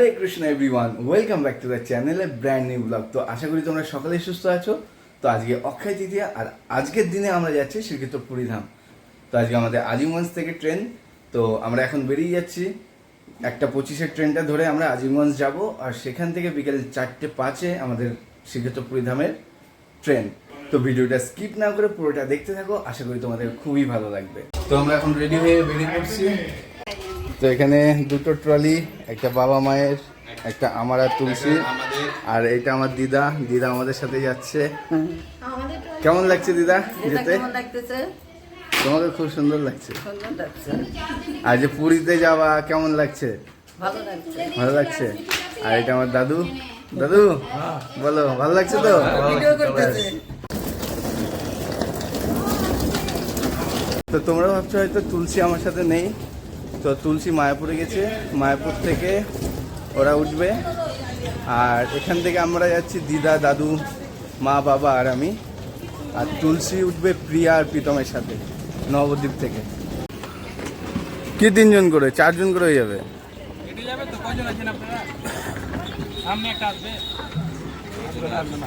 Hare Krishna everyone welcome back to the চ্যানেলে brand new blog তো আশা করি তোমরা সকলেই সুস্থ আছো। তো আজকে অক্ষয় তৃতীয়া, আর আজকের দিনে আমরা যাচ্ছি শ্রীক্ষেত্র পুরীধাম তো আজকে আমাদের আজিমগঞ্জ থেকে ট্রেন, তো আমরা এখন বেরিয়ে যাচ্ছি। একটা পঁচিশের ট্রেনটা ধরে আমরা আজিমগঞ্জ যাব, আর সেখান থেকে বিকেল চারটে পাঁচে আমাদের শ্রীক্ষেত্র পুরীধামের ট্রেন। তো ভিডিওটা স্কিপ না করে পুরোটা দেখতে থাকো, আশা করি তোমাদের খুবই ভালো লাগবে। তো আমরা এখন রেডি হয়ে বেরিয়ে পড়ছি। তো এখানে দুটো ট্রলি একটা বাবা মায়ের একটা আমার আর তুলসী আর এটা আমার দিদা। দিদা আমাদের সাথে যাচ্ছে। কেমন লাগছে দিদা যেতে? কেমন তোমাকে খুব সুন্দর লাগছে। আর যে পুরীতে যাওয়া কেমন লাগছে? ভালো লাগছে। আর এটা আমার দাদু। দাদু বলো ভালো লাগছে তো? তো তোমরা ভাবছ হয়তো তুলসী আমার সাথে নেই। তো তুলসী মায়াপুরে গেছে। মায়াপুর থেকে ওরা উঠবে। আর এখান থেকে আমরা যাচ্ছি দিদা দাদু মা বাবা আর আমি। আর তুলসী উঠবে প্রিয়া আর প্রীতমের সাথে নবদ্বীপ থেকে। কি তিনজন করে? চারজন করে হয়ে যাবে।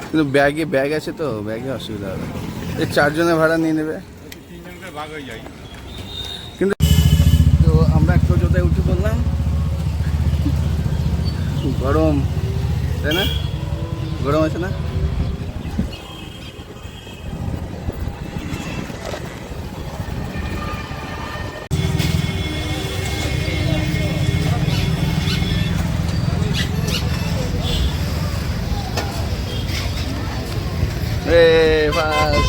কিন্তু ব্যাগে ব্যাগ আছে তো ব্যাগে অসুবিধা হবে। এই চারজনের ভাড়া নিয়ে নেবে। ভাগ হয়ে যায়। গরম তাই না? গরম আছে না? রে বাস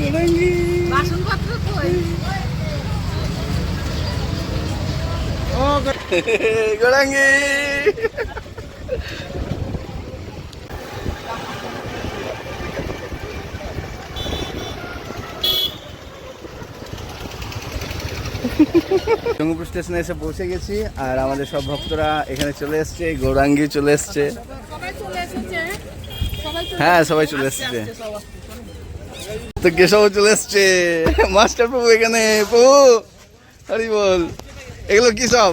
গরঙ্গি বাসনপত্র কই গড়াঙ্গি জঙ্গিপুর স্টেশনে এসে পৌঁছে গেছি আর আমাদের সব ভক্তরা এখানে চলে এসছে গৌরাঙ্গি চলে এসছে। হ্যাঁ সবাই চলে এসছে। তো কেশব চলে এসছে। মাস্টার প্রভু এখানে প্রভু হরি বল। এগুলো কি সব?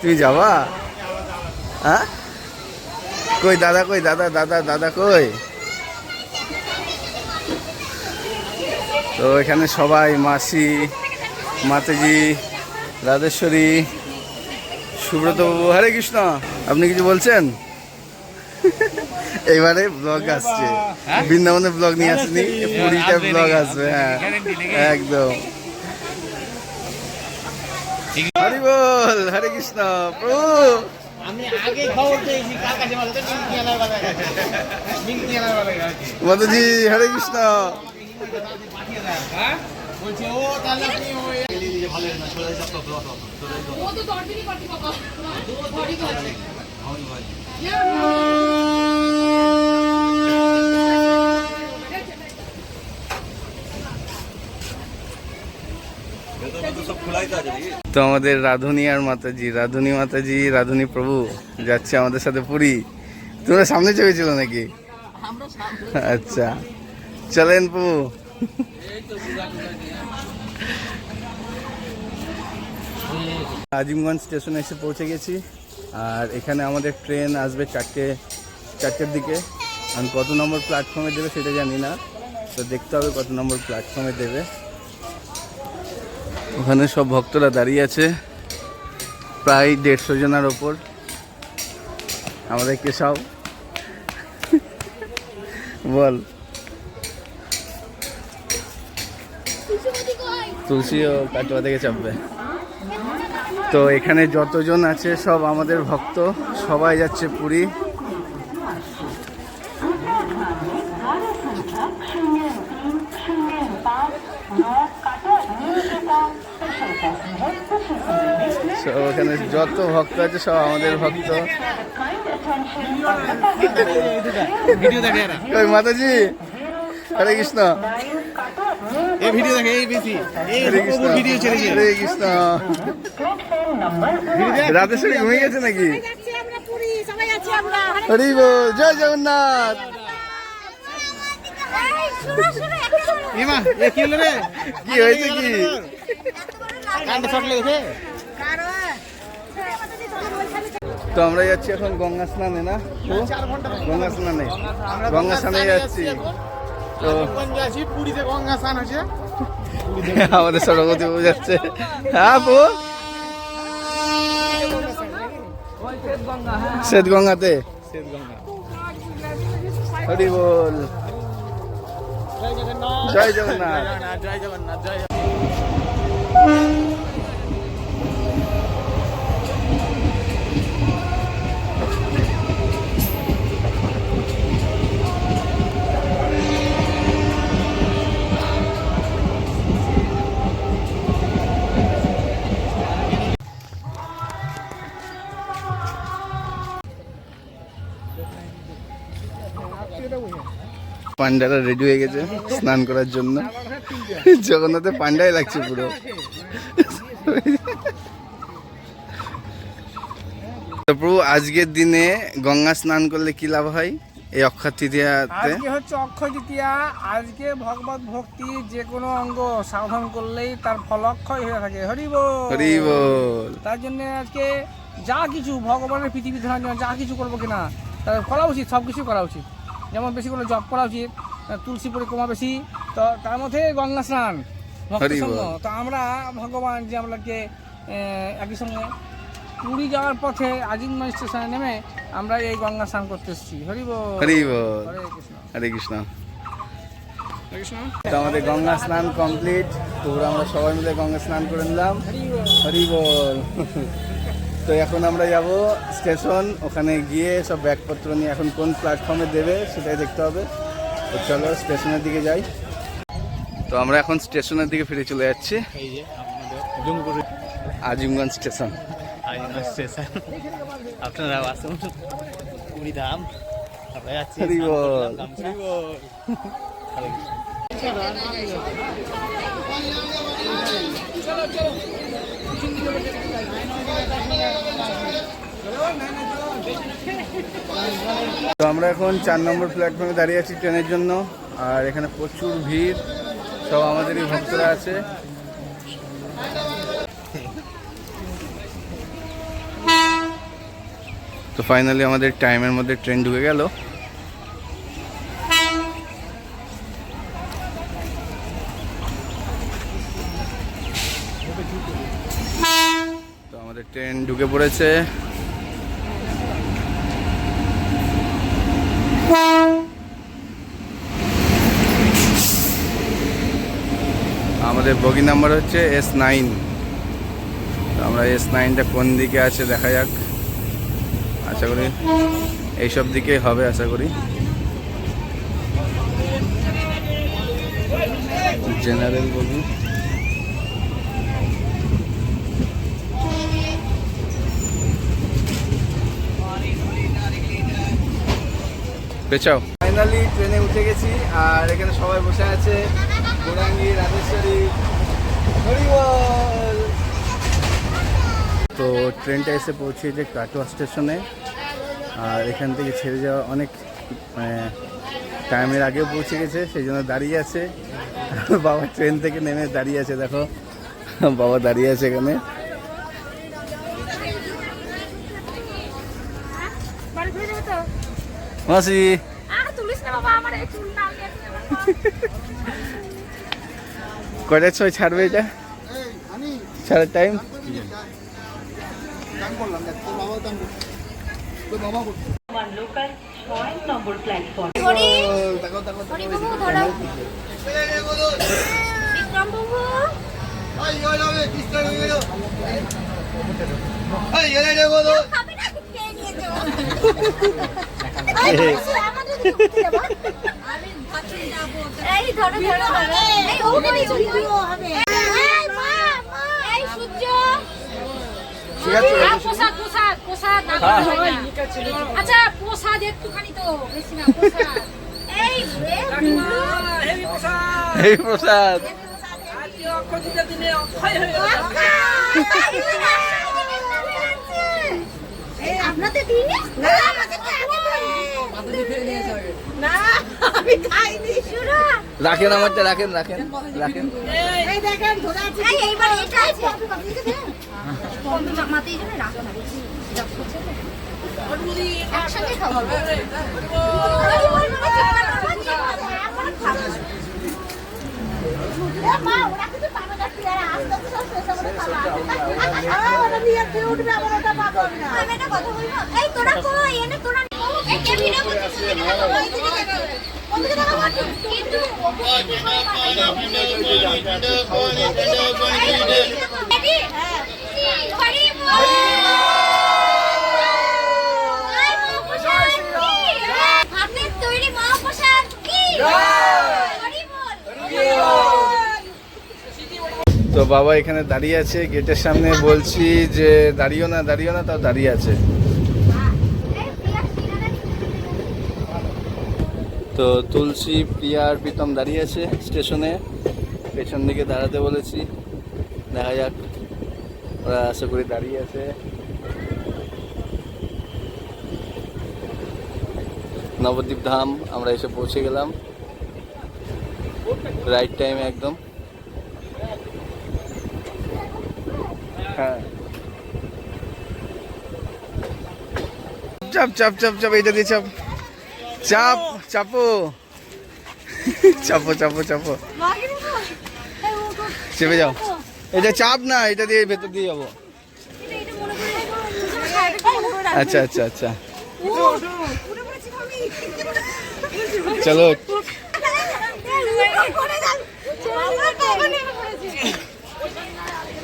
তুমি যাবা? হ্যাঁ? কই দাদা কই? দাদা দাদা দাদা কই? তো এখানে সবাই মাসি মাতেজি রাধেশ্বরী সুব্রত বাবু হরে কৃষ্ণ। আপনি কিছু বলছেন? এবারে ব্লগ আসছে। বৃন্দাবনে ব্লগ নিয়ে আসেনি পুরীতে ব্লগ আসবে হ্যাঁ। একদম। হরি বল হরে কৃষ্ণ প্রভু। আমি আগে খবর পেয়েছি কার কাছে তো ডিঙ্কি আনার বাবা ডিঙ্কি আনার বাবা মধুজি হরে কৃষ্ণ। হ্যাঁ? বলছে ও তাহলে আপনি ওই ভালো না চলে যাও তো ও তো দর্দিনী পার্টি বাবা দর্দিনী পার্টি তো আমাদের রাধুনি আর মাতাজি, রাধুনি মাতাজি, রাধুনি প্রভু যাচ্ছে আমাদের সাথে পুরী। তোমরা সামনে চেপেছিল নাকি? আচ্ছা। চলেন প্রভু। আজিমগঞ্জ স্টেশনে এসে পৌঁছে গেছি। আর এখানে আমাদের ট্রেন আসবে চারটে, চারটের দিকে। আমি কত নম্বর প্ল্যাটফর্মে দেবে সেটা জানি না। তো দেখতে হবে কত নম্বর প্ল্যাটফর্মে দেবে। ওখানে সব ভক্তরা দাঁড়িয়ে আছে। প্রায় দেড়শো জনের ওপর। আমাদের কেশব বল। তুলসীও কাটোয়া থেকে চাপবে। তো এখানে যতজন আছে সব আমাদের ভক্ত। সবাই যাচ্ছে পুরী সব ওখানে যত ভক্ত আছে সব আমাদের ভক্ত। মাতাজি হরে কৃষ্ণ। এই ভিডিও দেখে এই বেশি। এই হরে কৃষ্ণ। প্রভুর ভিডিও ছেড়েছে হরে কৃষ্ণ। রাধেশ্বরী ঘুমিয়ে গেছে নাকি? হরি বল জয় জগন্নাথ। কি হয়েছে কি? শর্ট লেগেছে তো আমরা যাচ্ছি এখন গঙ্গা স্নানে, না গঙ্গা স্নানে। গঙ্গা স্নানে যাচ্ছি। তো পুরীতে গঙ্গা স্নান আমাদের সরস্বতী বোঝাচ্ছে হ্যাঁ বো শ্বেত গঙ্গাতে? হরি বল। জয় জগন্নাথ। জয় জগন্নাথ, জয় পান্ডারা রেডি হয়ে গেছে স্নান করার জন্য। জগন্নাথের পান্ডাই লাগছে পুরো। প্রভু আজকের দিনে গঙ্গা স্নান করলে কি লাভ হয়? এই অক্ষয় তৃতীয়াতে? আজকে হচ্ছে অক্ষয় তৃতীয়া। আজকে ভগবত ভক্তি যে কোনো অঙ্গ সাধন করলেই তার ফল অক্ষয় হয়ে থাকে। হরি বল। হরি বল। তার জন্য আজকে যা কিছু ভগবানের পৃথিবী ধরার জন্য যা কিছু করব কিনা তার করা উচিত সব কিছু করা উচিত। যেমন বেশি করে জপ করা উচিত তুলসী পরিক্রমা বেশি তো তার মধ্যে গঙ্গা স্নান। তো আমরা ভগবান যে আহ, একই সঙ্গে পুরী যাওয়ার পথে আজিমগঞ্জ স্টেশনে নেমে আমরা এই গঙ্গা স্নান করতে এসেছি। হরি হরি বল হরে কৃষ্ণ। হরে কৃষ্ণ। তো আমাদের গঙ্গা স্নান কমপ্লিট। তো আমরা সবাই মিলে গঙ্গা স্নান করে নিলাম। হরি বল তো এখন আমরা যাব স্টেশন ওখানে গিয়ে সব ব্যাগপত্র নিয়ে এখন কোন প্ল্যাটফর্মে দেবে সেটাই দেখতে হবে। তো চলো স্টেশনের দিকে যাই। তো আমরা এখন স্টেশনের দিকে ফিরে চলে যাচ্ছি। এই যে আপনাদের জুমপুর আজিমগঞ্জ স্টেশন। আইনগঞ্জ স্টেশন। আপনারা আসুন। আমরা যাচ্ছি তো আমরা এখন চার নম্বর প্ল্যাটফর্মে দাঁড়িয়ে আছি ট্রেনের জন্য, আর এখানে প্রচুর ভিড়, সব আমাদেরই ভক্তরা আছে। তো ফাইনালি আমাদের টাইমের মধ্যে ট্রেন ঢুকে গেল তো আমাদের ট্রেন ঢুকে পড়েছে। আমাদের বগি নাম্বার হচ্ছে এস নাইন আমরা এস নাইনটা কোন দিকে আছে দেখা যাক। আশা করি এইসব দিকেই হবে, আশা করি। জেনারেল বগি পেছাও ফাইনালি ট্রেনে উঠে গেছি আর এখানে সবাই বসে আছে। গোরাঙ্গি রাজেশ্বরী তো ট্রেনটা এসে পৌঁছেছে কাটোয়া স্টেশনে। আর এখান থেকে ছেড়ে যাওয়া অনেক মানে টাইমের আগেও পৌঁছে গেছে সেই জন্য দাঁড়িয়ে আছে। বাবা ট্রেন থেকে নেমে দাঁড়িয়ে আছে দেখো। বাবা দাঁড়িয়ে আছে এখানে বাড়ি ফিরে যাবে তো মাসি আর তুলিস না বাবা আমার এই চুল না আমি এখন আমার কয়টার সময় ছাড়বে এটা ছাড়ার টাইম এই আচ্ছা প্রসাদ একটুখানি তো বেশি না প্রসাদ। এই প্রসাদ। আপনাদের দিনে? রাখেন আমারটা রাখেন রাখেন রাখেন। মা ওরা কিন্তু পাবে না আস্তে আস্তে সব শেষ নিয়ে উঠবে ওটা পাবো না। আমি একটা কথা বলব? এই তোরা কই? এনে তোরা তো বাবা এখানে দাঁড়িয়ে আছে, গেটের সামনে বলছি যে দাঁড়িও না দাঁড়িও না, তাও দাঁড়িয়ে আছে এই প্রিয়া সিনারা তো তুলসী প্রিয়া আর প্রীতম দাঁড়িয়ে আছে স্টেশনে। পেছন দিকে দাঁড়াতে বলেছি। দেখা যাক ওরা আশা করি দাঁড়িয়ে আছে। নবদ্বীপ ধাম, আমরা এসে পৌঁছে গেলাম। রাইট টাইমে একদম। হ্যাঁ। চাপ চাপ চাপ চাপ, এইটা দিয়ে চাপ। চাপ। চাপো। চাপো চাপো চাপো। চেপে যাও। এটা চাপ না, এটা দিয়ে ভেতর দিয়ে যাব। আচ্ছা আচ্ছা আচ্ছা। চলো।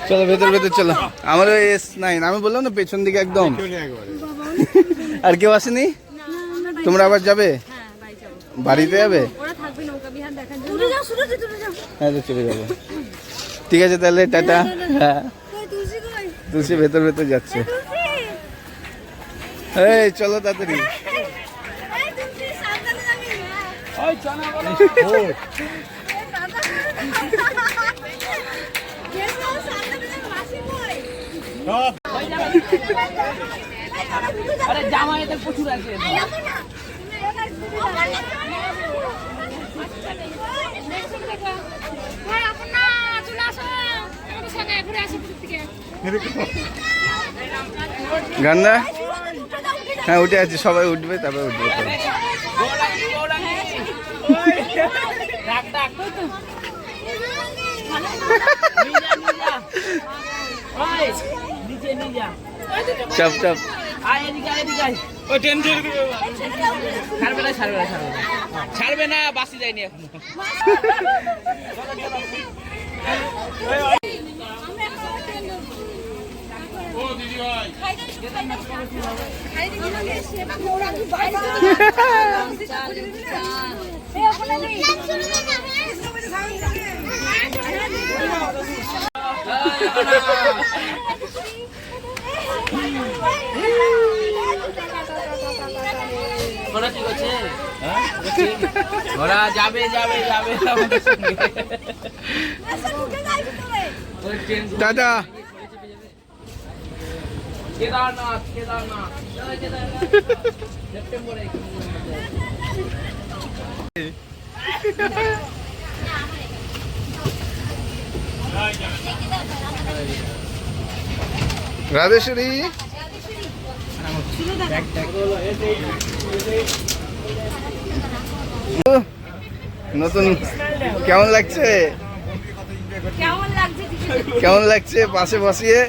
চলো, ভেতর ভেতর, চলো। আমারও এস নাইন। আমি বললাম না, পেছন দিকে একদম। আর কেউ আসেনি? তোমরা আবার যাবে? বাড়িতে যাবে? হ্যাঁ তো চলে যাব। ঠিক আছে তাহলে টাটা। হ্যাঁ। তুলসী ভেতর ভেতর যাচ্ছে। এই চলো তাড়াতাড়ি। প্রচুর আছে। গান্ডা হ্যাঁ উঠে আছে সবাই উঠবে তারপরে উঠবে। চাপ চাপ। আয় এদিকে আয় এদিকে আয়। ওই ট্রেন ছাড়বে না ছাড়বে না ছাড়বে না। ছাড়বে না বাসি যায়নি এখনও। ওরা কি করছে ওরা যাবে যাবে যাবে কেদারনাথ কেদারনাথ। কেদারনাথ। সেপ্টেম্বরে রাধেশ্বরী। নতুন কেমন লাগছে? কেমন লাগছে পাশে বসিয়ে?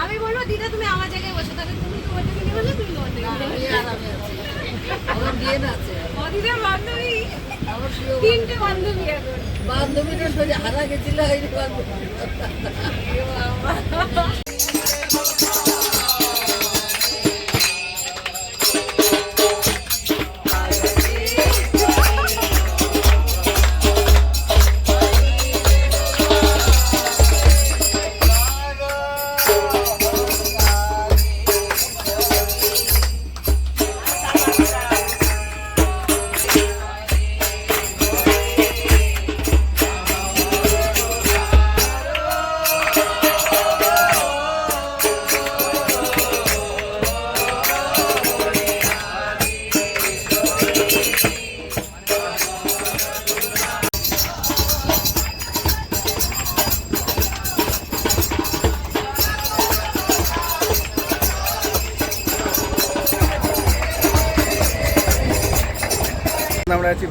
আমি বলব দিদা তুমি আমার জায়গায় বসে তাহলে তুমি তোমার জায়গায় বসে তুমি তোমার জায়গায় আমার বিয়ে আছে। দিদা বান্ধবী। তিনটে বান্ধবী এখন। বান্ধবীটা হারা গেছিল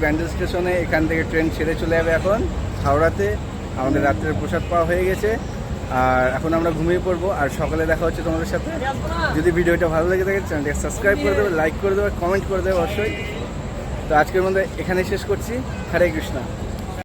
ব্যান্ডেল স্টেশনে এখান থেকে ট্রেন ছেড়ে চলে যাবে এখন, হাওড়াতে। আমাদের রাত্রের প্রসাদ পাওয়া হয়ে গেছে। আর এখন আমরা ঘুমিয়ে পড়ব। আর সকালে দেখা হচ্ছে তোমাদের সাথে। যদি ভিডিওটা ভালো লেগে থাকে, চ্যানেলটাকে সাবস্ক্রাইব করে দেবে, লাইক করে দেবে, কমেন্ট করে দেবে অবশ্যই। তো আজকের মধ্যে এখানে শেষ করছি। হরে কৃষ্ণা।